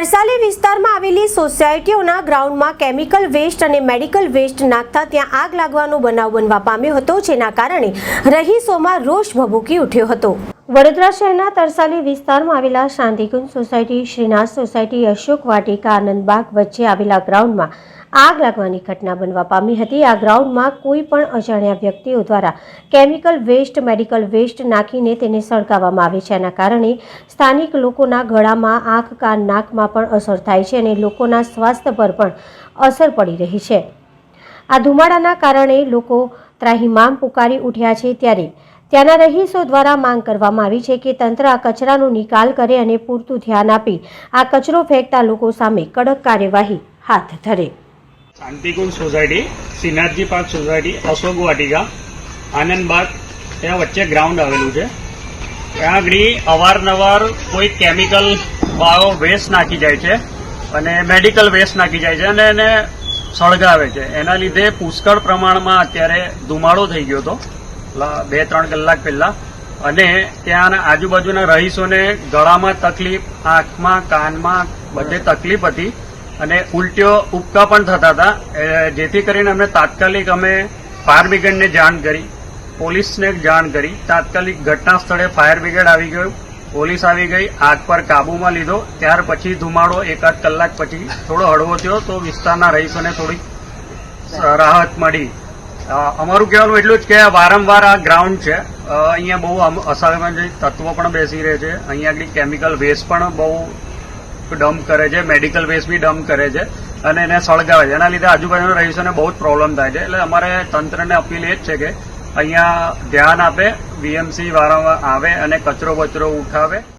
તરસાલી વિસ્તારમાં આવેલી સોસાયટીઓના ગ્રાઉન્ડમાં કેમિકલ વેસ્ટ અને મેડિકલ વેસ્ટ નાખતા ત્યાં આગ લાગવાનો બનાવ બનવા પામ્યો હતો, જેના કારણે રહીશોમાં રોષ ભભૂકી ઉઠ્યો હતો. વડોદરા શહેરના તરસાલી વિસ્તારમાં આવેલા શાંતિકુંજ સોસાયટી, શ્રીનાથ સોસાયટી, અશોક વાટિકા, આનંદબાગ વચ્ચે આવેલા ગ્રાઉન્ડમાં આગ લાગવાની ઘટના બનવા પામી હતી. આ ગ્રાઉન્ડમાં કોઈ પણ અજાણ્યા વ્યક્તિઓ દ્વારા કેમિકલ વેસ્ટ, મેડિકલ વેસ્ટ નાખીને તેને સળગાવવામાં આવે છે. આના કારણે સ્થાનિક લોકોના ગળામાં આંખ, કાન, નાકમાં પણ અસર થાય છે અને લોકોના સ્વાસ્થ્ય પર પણ અસર પડી રહી છે. આ ધુમાડાના કારણે લોકો ત્રાહિમામ પુકારી ઉઠ્યા છે ત્યારે ત્યાંના રહીશો દ્વારા માંગ કરવામાં આવી છે કે તંત્ર આ કચરાનો નિકાલ કરે અને પૂરતું ધ્યાન આપી. આ કચરો ફેંકતા લોકો સામે કડક કાર્યવાહી હાથ ધરે. Shantikunj society Shrinathji park society, Ashok Vatika, Anandbag, ત્યાં વચ્ચે ગ્રાઉન્ડ આવેલું છે. ત્યાં આગળ અવારનવાર કોઈ કેમિકલ વાળો વેસ્ટ નાખી જાય છે અને મેડિકલ વેસ્ટ નાખી જાય છે અને એને સળગાવે છે. એના લીધે પુષ્કળ પ્રમાણમાં અત્યારે ધુમાડો થઈ ગયો હતો બે ત્રણ કલાક પહેલા. અને ત્યાં આજુબાજુના રહીશોને ગળામાં તકલીફ, આંખમાં, કાનમાં બધે તકલીફ હતી. અને ઉલટીઓ ઉપકા પણ થતા હતા. જેથી કરીને અમે તાત્કાલિક અમે ફાયર બ્રિગેડને જાણ કરી, પોલીસને જાણ કરી. તાત્કાલિક ઘટના સ્થળે ફાયર બ્રિગેડ આવી ગયું. પોલીસ આવી ગઈ, આગ પર કાબુમાં લીધો. ત્યાર પછી ધુમાડો એકાદ કલાક પછી થોડો હળવો થયો તો વિસ્તારના રહીશોને થોડીક રાહત મળી. અમારું કહેવાનું એટલું જ કે વારંવાર આ ગ્રાઉન્ડ છે. અહીંયા બહુ અસામાજિક તત્વો પણ બેસી રહે છે. અહીંયા આગળ કેમિકલ વેસ્ટ પણ બહુ ડમ્પ કરે છે મેડિકલ વેસ્ટ બી ડમ્પ કરે છે અને એને સળગાવે છે. એના લીધે આજુબાજુના રહીશોને બહુ જ પ્રોબ્લેમ થાય છે. એટલે અમારે તંત્રને અપીલ એ જ છે કે અહીંયા ધ્યાન આપે, વીએમસી વારંવાર આવે અને કચરો બચરો ઉઠાવે.